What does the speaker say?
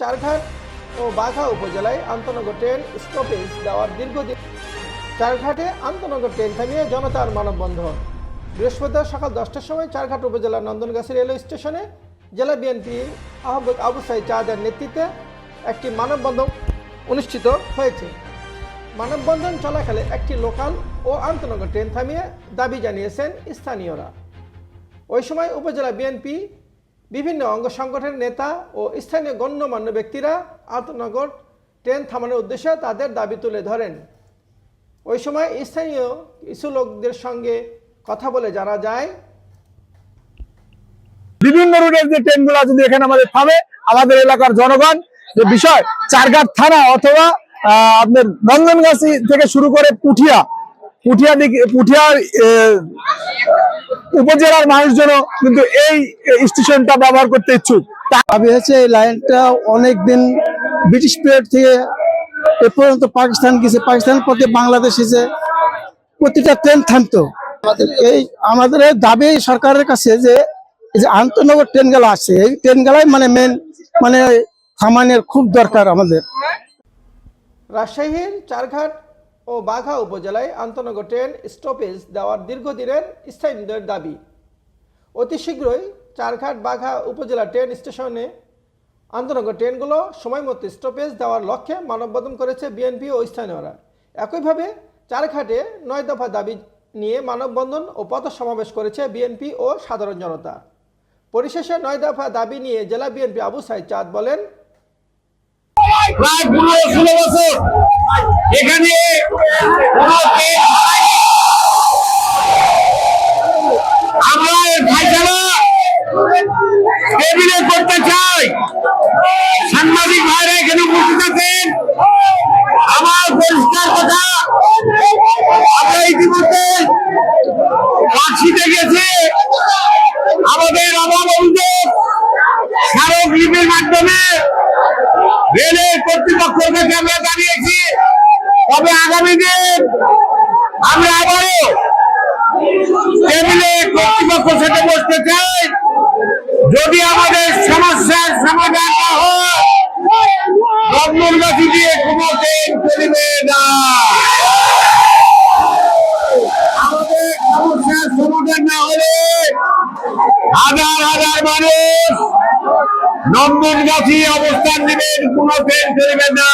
চারঘাট ও বাঘা উপজেলায় আন্তনগর train stoppage দেওয়ার দীর্ঘদিন চারঘাটে আন্তনগর ট্রেন থামিয়ে জনতার মানববন্ধন। বৃহস্পতিবার সকাল দশটার সময় চারঘাট উপজেলার নন্দনগাছি রেলওয়ে স্টেশনে জেলা বিএনপি আহ্বায়ক আবু সাইদ চাঁদের নেতৃত্বে একটি মানববন্ধন অনুষ্ঠিত হয়েছে। মানববন্ধন চলাকালে একটি লোকাল ও আন্তনগর ট্রেন থামিয়ে দাবি জানিয়েছেন স্থানীয়রা। ওই সময় উপজেলা বিএনপি বিভিন্ন অঙ্গ সংগঠনের নেতা ও স্থানীয় গণ্যমান্য ব্যক্তিরা আন্তনগর ট্রেন থামানোর উদ্দেশ্যে তাদের দাবি তুলে ধরেন। ওই সময় স্থানীয় কিছু লোকদের সঙ্গে কথা বলে জানা যায় বিভিন্ন রুটের যে ট্রেনগুলো যদি এখানে আমাদের থামে আমাদের এলাকার জনগণ যে বিষয় চারঘাট থানা অথবা আহ, আপনার নন্দনগাছি থেকে শুরু করে পুঠিয়া পুঠিয়া দিকে পুঠিয়ার উপজেলার মানুষজন কিন্তু এই স্টেশনটা ব্যবহার করতে ইচ্ছুক। দাবি হয়েছে এই লাইনটা অনেক দিন ব্রিটিশ পিরিয়ড থেকে এ পর্যন্ত পাকিস্তান গেছে। পাকিস্তানের পথে বাংলাদেশ এসে প্রতিটা ট্রেন থামতো। এই আমাদের এই দাবি সরকারের কাছে যে এই যে আন্তনগর ট্রেন গেলা আছে এই ট্রেন গেলাই মানে মেন মানে থামানোর খুব দরকার আমাদের। রাজশাহীর চারঘাট ও বাঘা উপজেলায় আন্তনগর ট্রেন স্টপেজ দেওয়ার দীর্ঘদিনের স্থায়ীদের দাবি। অতি শীঘ্রই চারঘাট বাঘা উপজেলা ট্রেন স্টেশনে আন্তনগর ট্রেনগুলো সময় মতো স্টপেজ দেওয়ার লক্ষ্যে মানববন্ধন করেছে বিএনপি ও স্থানীয়রা। একইভাবে চারঘাটে নয় দফা দাবি নিয়ে মানববন্ধন ও পথ সমাবেশ করেছে বিএনপি ও সাধারণ জনতা। পরিশেষে নয় দফা দাবি নিয়ে জেলা বিএনপি আবু সাইদ চাঁদ বলেন, প্রায় এখানে কোনো ট্রেন হয়নি। আমরা এর ফাইসালা টেবিলে করতে চাই সাংবাদিক ভাইরা এখানে উপস্থিত আছেন। আমার পরিষ্কার কথা আমরা ইতিমধ্যে গেছে। আমাদের অভাব অভিযোগ, স্মারক লিপির মাধ্যমে রেলের কর্তৃপক্ষ থেকে আমরা জানিয়েছি। তবে আগামী দিন আমরা আবারও টেবিলে কর্তৃপক্ষের সাথে বসতে চাই। যদি আমাদের সমস্যার হাজার হাজার মানুষ নন্দনগাছি অবস্থান নেবেন কোনো ট্রেন ফেলবেন না।